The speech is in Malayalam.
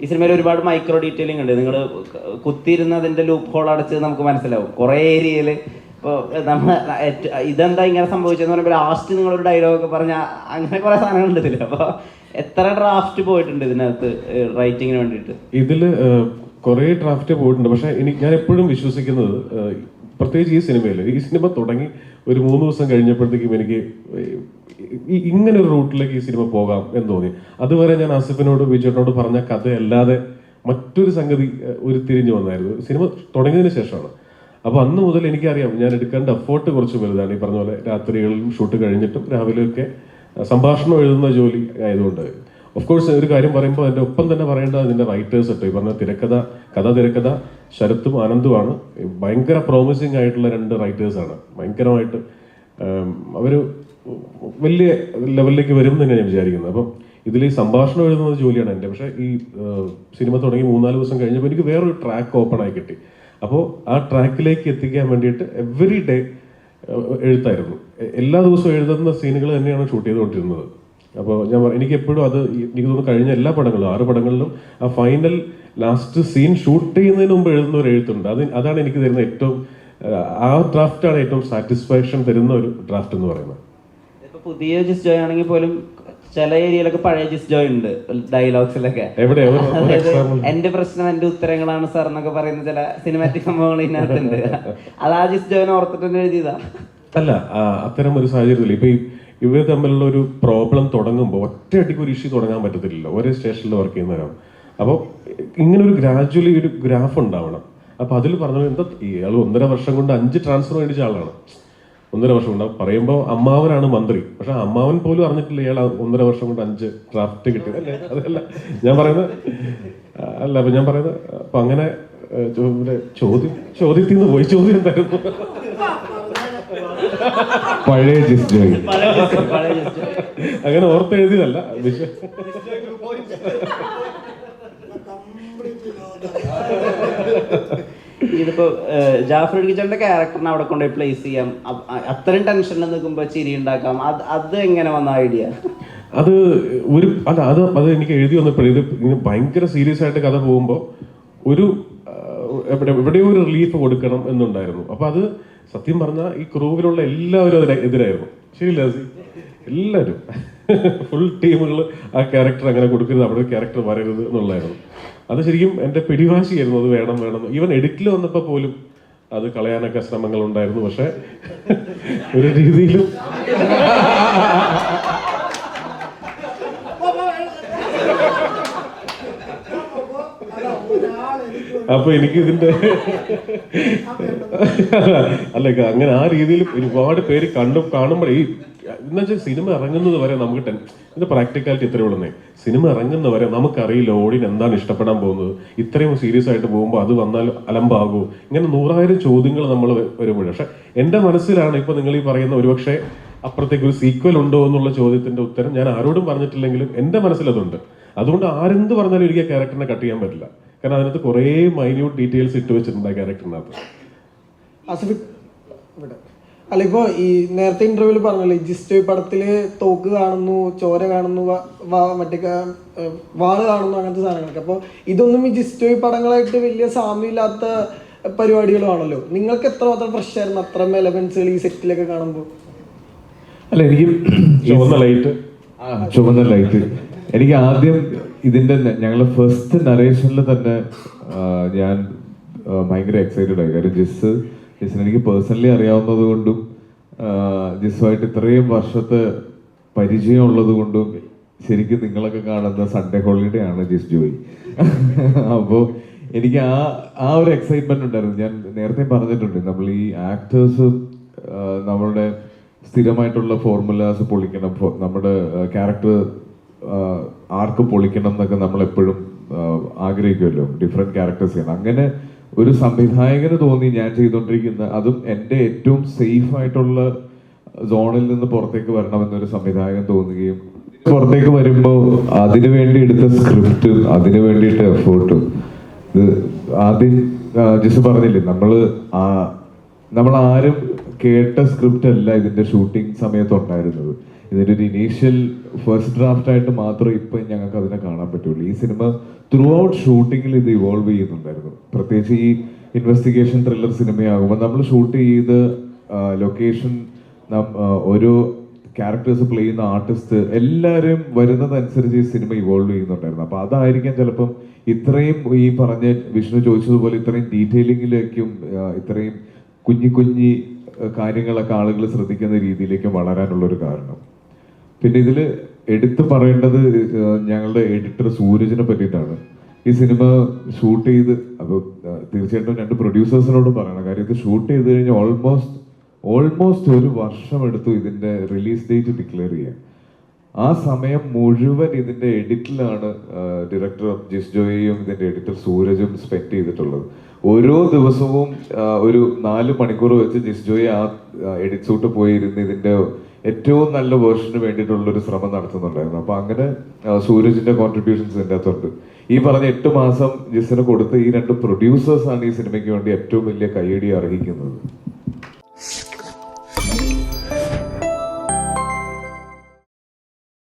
ഈ സിനിമയിൽ ഒരുപാട് മൈക്രോ ഡീറ്റെയിലിംഗ് ഉണ്ട്. നിങ്ങൾ കുത്തിയിരുന്നതിന്റെ ലൂപ്പ് ഹോൾ അടച്ച് നമുക്ക് മനസ്സിലാവും. കുറേ ഏരിയയിൽ ഇപ്പോൾ നമ്മൾ ഇതെന്താ ഇങ്ങനെ സംഭവിച്ചതെന്ന് പറയുമ്പോൾ ലാസ്റ്റ് നിങ്ങളൊരു ഡയലോഗൊക്കെ പറഞ്ഞാൽ അങ്ങനെ കുറേ സാധനങ്ങളുണ്ട് ഇതിൽ അപ്പോൾ എത്ര ഡ്രാഫ്റ്റ് പോയിട്ടുണ്ട് ഇതിനകത്ത് റൈറ്റിങ്ങിന് വേണ്ടിയിട്ട്? ഇതിൽ കുറേ ഡ്രാഫ്റ്റ് പോയിട്ടുണ്ട്. പക്ഷേ എനിക്ക് ഞാൻ എപ്പോഴും വിശ്വസിക്കുന്നത് പ്രത്യേകിച്ച് ഈ സിനിമയിൽ ഈ സിനിമ തുടങ്ങി ഒരു മൂന്ന് ദിവസം കഴിഞ്ഞപ്പോഴത്തേക്കും എനിക്ക് ഇങ്ങനെ ഒരു റൂട്ടിലേക്ക് ഈ സിനിമ പോകാം എന്ന് തോന്നി. അതുവരെ ഞാൻ ആസിഫിനോട് വിജയനോട് പറഞ്ഞ കഥയല്ലാതെ മറ്റൊരു സംഗതി ഒരു തിരിഞ്ഞു വന്നായിരുന്നു. സിനിമ തുടങ്ങിയതിന് ശേഷമാണ്. അപ്പോൾ അന്ന് മുതൽ എനിക്കറിയാം ഞാൻ എടുക്കേണ്ട എഫേർട്ട് കുറച്ച് വലുതാണ്. ഈ പറഞ്ഞ പോലെ രാത്രികളിലും ഷൂട്ട് കഴിഞ്ഞിട്ടും രാവിലെയൊക്കെ സംഭാഷണം എഴുതുന്ന ജോലി ആയതുകൊണ്ട്. ഓഫ് കോഴ്സ് ഒരു കാര്യം പറയുമ്പോൾ അതിന്റെ ഒപ്പം തന്നെ പറയേണ്ടത് അതിന്റെ റൈറ്റേഴ്സ് ഇട്ടോ. ഈ പറഞ്ഞ തിരക്കഥ കഥ തിരക്കഥ ശരത്തും ആനന്ദുമാണ് ഭയങ്കര പ്രോമിസിംഗ് ആയിട്ടുള്ള രണ്ട് റൈറ്റേഴ്സാണ് ഭയങ്കരമായിട്ട് അവർ വലിയ ലെവലിലേക്ക് വരും എന്ന് ഞാൻ വിചാരിക്കുന്നത്. അപ്പം ഇതിൽ ഈ സംഭാഷണം എഴുതുന്നത് ജോലിയാണ് എന്റെ. പക്ഷേ ഈ സിനിമ തുടങ്ങി മൂന്നാൽ ദിവസം കഴിഞ്ഞപ്പോൾ എനിക്ക് വേറൊരു ട്രാക്ക് ഓപ്പൺ ആയി കിട്ടി. അപ്പോൾ ആ ട്രാക്കിലേക്ക് എത്തിക്കാൻ വേണ്ടിയിട്ട് എവറി ഡേ എഴുത്തായിരുന്നു. എല്ലാ ദിവസവും എഴുതുന്ന സീനുകൾ തന്നെയാണ് ഷൂട്ട് ചെയ്തുകൊണ്ടിരുന്നത്. അപ്പോൾ ഞാൻ എനിക്ക് എപ്പോഴും അത് എനിക്ക് തോന്നുന്നു കഴിഞ്ഞ എല്ലാ പടങ്ങളിലും ആറ് പടങ്ങളിലും ആ ഫൈനൽ ലാസ്റ്റ് സീൻ ഷൂട്ട് ചെയ്യുന്നതിന് മുമ്പ് എഴുതുന്ന ഒരു എഴുത്തുണ്ട്. അത് അതാണ് എനിക്ക് തരുന്ന ഏറ്റവും ആ ഡ്രാഫ്റ്റാണ് ഏറ്റവും സാറ്റിസ്ഫാക്ഷൻ തരുന്ന ഒരു ഡ്രാഫ്റ്റ് എന്ന് പറയുന്നത്. ഇപ്പൊ പുതിയ ജിസ് ജോയ് ആണെങ്കിൽ പോലും ചില ഏരിയയിലൊക്കെ പഴയ ജിസ് ജോയ് ഉണ്ട്. ഡയലോഗ്സിലൊക്കെ. എവിടെ? അതായത് എന്റെ പ്രശ്നം എന്റെ ഉത്തരങ്ങളാണ് സാർ എന്നൊക്കെ പറയുന്ന ചില സിനിമാറ്റിക് സംഭവങ്ങൾ ഇതിനകത്തുണ്ട്. അത് ആ ജിസ് ജോയിനെ ഓർത്തിട്ട് തന്നെ എഴുതിയതാ. അല്ല ആ, അത്തരം ഒരു സാഹചര്യത്തിൽ ഇപ്പൊ ഈ ഇവർ തമ്മിലുള്ള ഒരു പ്രോബ്ലം തുടങ്ങുമ്പോൾ ഒറ്റയടിക്ക് ഒരു ഇഷ്യൂ തുടങ്ങാൻ പറ്റത്തില്ലല്ലോ. ഒരേ സ്റ്റേഷനിൽ വർക്ക് ചെയ്യുന്നവരാണ് അപ്പോൾ ഇങ്ങനെ ഒരു ഗ്രാജുവലി ഒരു ഗ്രാഫ് ഉണ്ടാവണം. അപ്പൊ അതിൽ പറഞ്ഞത് എന്താ ഇയാൾ ഒന്നര വർഷം കൊണ്ട് അഞ്ച് ട്രാൻസ്ഫർ മേടിച്ച ആളാണ്. ഒന്നര വർഷം കൊണ്ട് പറയുമ്പോൾ അമ്മാവനാണ് മന്ത്രി. പക്ഷെ അമ്മാവൻ പോലും അറിഞ്ഞിട്ടില്ല ഇയാൾ ഒന്നര വർഷം കൊണ്ട് അഞ്ച് ഡ്രാഫ്റ്റ് കിട്ടി അല്ലേ? അതല്ല ഞാൻ പറയുന്നത് അല്ല അപ്പൊ ഞാൻ പറയുന്നത് അപ്പൊ അങ്ങനെ ചോദ്യം ചോദ്യത്തിൽ നിന്ന് പോയി. ചോദ്യം തരുന്നു പഴയ ജിസ്റ്റ് അങ്ങനെ ഓർത്തെഴുതിയതല്ല വിശ്വ ഇതിപ്പോ ജാഫർ ഇടുക്കിച്ചന്റെ ക്യാരക്ടറിനെ അവിടെ കൊണ്ടുപോയി പ്ലേസ് ചെയ്യാം. അത്രയും ടെൻഷനിൽ നിൽക്കുമ്പോ ചിരി ഉണ്ടാക്കാം. അത് അത് എങ്ങനെ വന്ന ഐഡിയ അത് ഒരു അല്ല അത് അത് എനിക്ക് എഴുതി വന്നപ്പോഴേ ഇത് ഭയങ്കര സീരിയസ് ആയിട്ട് കഥ പോകുമ്പോൾ ഒരു എവിടെ എവിടെയോ ഒരു റിലീഫ് കൊടുക്കണം എന്നുണ്ടായിരുന്നു. അപ്പൊ അത് സത്യം പറഞ്ഞാൽ ഈ ക്രൂവിലുള്ള എല്ലാവരും അതിന് എതിരായിരുന്നു. ശരിയല്ല എല്ലാവരും. ഫുൾ ടീമുകൾ ആ ക്യാരക്ടർ അങ്ങനെ കൊടുക്കരുത്. അവിടെ ക്യാരക്ടർ വരരുത് എന്നുള്ളതായിരുന്നു. അത് ശരിക്കും എന്റെ പിടിവാശിയായിരുന്നു. അത് വേണം വേണം ഈവൻ എഡിറ്റിൽ വന്നപ്പോൾ പോലും അത് കളയാനൊക്കെ ശ്രമങ്ങൾ ഉണ്ടായിരുന്നു പക്ഷെ ഒരു രീതിയിലും അപ്പൊ എനിക്ക് ഇതിന്റെ അല്ല അങ്ങനെ ആ രീതിയിൽ ഒരുപാട് പേര് കണ്ടു കാണുമ്പോഴേ ഈ എന്നുവെച്ചാൽ സിനിമ ഇറങ്ങുന്നത് വരെ നമുക്ക് ടെൻ ഇതിന്റെ പ്രാക്ടിക്കാലിറ്റി ഇത്രയേ ഉള്ളൂ സിനിമ ഇറങ്ങുന്ന വരെ നമുക്കറിയില്ല ഓഡിയൻ എന്താണ് ഇഷ്ടപ്പെടാൻ പോകുന്നത്? ഇത്രയും സീരിയസ് ആയിട്ട് പോകുമ്പോൾ അത് വന്നാൽ അലമ്പാകൂ? ഇങ്ങനെ നൂറായിരം ചോദ്യങ്ങൾ നമ്മൾ വരുമ്പോൾ പക്ഷെ എന്റെ മനസ്സിലാണ് ഇപ്പൊ നിങ്ങൾ ഈ പറയുന്ന ഒരുപക്ഷെ അപ്പുറത്തേക്ക് ഒരു സീക്വൽ ഉണ്ടോ എന്നുള്ള ചോദ്യത്തിന്റെ ഉത്തരം ഞാൻ ആരോടും പറഞ്ഞിട്ടില്ലെങ്കിലും എന്റെ മനസ്സിലതുണ്ട് അതുകൊണ്ട് ആരെന്ത് പറഞ്ഞാലും എനിക്ക് ആ ക്യാരക്ടറിനെ കട്ട് ചെയ്യാൻ പറ്റില്ല. കാരണം അതിനകത്ത് കുറേ മൈന്യൂട്ട് ഡീറ്റെയിൽസ് ഇട്ട് വെച്ചിട്ടുണ്ട് ആ ക്യാരക്ടറിനകത്ത് അല്ല ഇപ്പോ ഈ നേരത്തെ ഇന്റർവ്യൂൽ പറഞ്ഞല്ലോ ജിസ്റ്റ് പടത്തിൽ തോക്ക് കാണുന്നു ചോര കാണുന്നു മറ്റേ വാൾ കാണുന്നു അങ്ങനത്തെ സാധനങ്ങളൊക്കെ. അപ്പൊ ഇതൊന്നും ഈ ജിസ്റ്റ് പടങ്ങളായിട്ട് വലിയ സാമ്യമില്ലാത്ത പരിപാടികളാണല്ലോ നിങ്ങൾക്ക് എത്രമാത്രം ഫ്രഷ് ആയിരുന്നു? അത്ര എലമെന്റ്സുകൾ ഈ സെറ്റിലൊക്കെ കാണുമ്പോൾ അല്ല എനിക്ക് ചുവന്ന ലൈറ്റ് ചുവന്ന ലൈറ്റ് എനിക്ക് ആദ്യം ഇതിന്റെ ഞങ്ങളുടെ ഫസ്റ്റ് നറേഷനിൽ തന്നെ ഞാൻ ഭയങ്കര എക്സൈറ്റഡ് ആയി. കാര്യം ജിസ് ജിസിന് എനിക്ക് പേഴ്സണലി അറിയാവുന്നത് കൊണ്ടും ജിസുമായിട്ട് ഇത്രയും വർഷത്തെ പരിചയം ഉള്ളത് കൊണ്ടും ശരിക്കും നിങ്ങളൊക്കെ കാണുന്ന സൺഡേ ഹോളിഡേ ആണ് ജിസ് ജോയി അപ്പോൾ എനിക്ക് ആ ആ ഒരു എക്സൈറ്റ്മെന്റ് ഉണ്ടായിരുന്നു. ഞാൻ നേരത്തെ പറഞ്ഞിട്ടുണ്ട് നമ്മൾ ഈ ആക്ടേഴ്സ് നമ്മളുടെ സ്ഥിരമായിട്ടുള്ള ഫോർമുലാസ് പൊളിക്കണം. നമ്മുടെ ക്യാരക്ടർ ആർക്ക് പൊളിക്കണം എന്നൊക്കെ നമ്മൾ എപ്പോഴും ആഗ്രഹിക്കുമല്ലോ. ഡിഫറെന്റ് ക്യാരക്ടേഴ്സ് ചെയ്യണം അങ്ങനെ ഒരു സംവിധായകന് തോന്നി ഞാൻ ചെയ്തുകൊണ്ടിരിക്കുന്ന അതും എന്റെ ഏറ്റവും സേഫ് ആയിട്ടുള്ള സോണിൽ നിന്ന് പുറത്തേക്ക് വരണമെന്നൊരു സംവിധായകൻ തോന്നുകയും പുറത്തേക്ക് വരുമ്പോൾ അതിനു വേണ്ടി എടുത്ത സ്ക്രിപ്റ്റും അതിനു വേണ്ടിയിട്ട് എഫേർട്ടും ഇത് ആദ്യം ജിസ് പറഞ്ഞില്ലേ നമ്മൾ നമ്മൾ ആരും കേട്ട സ്ക്രിപ്റ്റ് അല്ല ഇതിന്റെ ഷൂട്ടിംഗ് സമയത്ത് ഉണ്ടായിരുന്നത്. ഇതിന്റെ ഒരു ഇനീഷ്യൽ ഫസ്റ്റ് ഡ്രാഫ്റ്റ് ആയിട്ട് മാത്രമേ ഇപ്പം ഞങ്ങൾക്ക് അതിനെ കാണാൻ പറ്റുള്ളൂ. ഈ സിനിമ ത്രൂ ഔട്ട് ഷൂട്ടിങ്ങിൽ ഇത് ഇവോൾവ് ചെയ്യുന്നുണ്ടായിരുന്നു. പ്രത്യേകിച്ച് ഈ ഇൻവെസ്റ്റിഗേഷൻ ത്രില്ലർ സിനിമയാകുമ്പോൾ നമ്മൾ ഷൂട്ട് ചെയ്ത് ലൊക്കേഷൻ ഓരോ ക്യാരക്ടേഴ്സ് പ്ലേ ചെയ്യുന്ന ആർട്ടിസ്റ്റ് എല്ലാവരും വരുന്നതനുസരിച്ച് ഈ സിനിമ ഇവോൾവ് ചെയ്യുന്നുണ്ടായിരുന്നു. അപ്പോൾ അതായിരിക്കാം ചിലപ്പം ഇത്രയും ഈ പറഞ്ഞ വിഷ്ണു ചോദിച്ചതുപോലെ ഇത്രയും ഡീറ്റെയിലിങ്ങിലേക്കും ഇത്രയും കുഞ്ഞി കുഞ്ഞി കാര്യങ്ങളൊക്കെ ആളുകൾ ശ്രദ്ധിക്കുന്ന രീതിയിലേക്കും വളരാനുള്ളൊരു കാരണം. പിന്നെ ഇതിൽ എടുത്തു പറയേണ്ടത് ഞങ്ങളുടെ എഡിറ്റർ സൂരജിനെ പറ്റിയിട്ടാണ്. ഈ സിനിമ ഷൂട്ട് ചെയ്ത് അപ്പോൾ തീർച്ചയായിട്ടും രണ്ട് പ്രൊഡ്യൂസേഴ്സിനോടും പറയണം. കാര്യം ഇത് ഷൂട്ട് ചെയ്ത് കഴിഞ്ഞാൽ ഓൾമോസ്റ്റ് ഓൾമോസ്റ്റ് ഒരു വർഷം എടുത്തു ഇതിന്റെ റിലീസ് ഡേറ്റ് ഡിക്ലെയർ ചെയ്യാൻ. ആ സമയം മുഴുവൻ ഇതിന്റെ എഡിറ്റിലാണ് ഡയറക്ടർ ജിസ് ജോയിയും ഇതിന്റെ എഡിറ്റർ സൂരജും സ്പെൻഡ് ചെയ്തിട്ടുള്ളത്. ഓരോ ദിവസവും ഒരു നാല് മണിക്കൂർ വെച്ച് ജിസ് ജോയി ആ എഡിറ്റ് സൂട്ട് പോയിരുന്ന് ഇതിന്റെ ഏറ്റവും നല്ല വേർഷന് വേണ്ടിയിട്ടുള്ളൊരു ശ്രമം നടത്തുന്നുണ്ടായിരുന്നു. അപ്പോൾ അങ്ങനെ സൂരജിന്റെ കോൺട്രിബ്യൂഷൻസ് ഇതിന്റെ അകത്തുണ്ട്. ഈ പറഞ്ഞ എട്ട് മാസം ജിസിന് കൊടുത്ത ഈ രണ്ട് പ്രൊഡ്യൂസേഴ്സാണ് ഈ സിനിമയ്ക്ക് വേണ്ടി ഏറ്റവും വലിയ കൈയടി അർഹിക്കുന്നത്.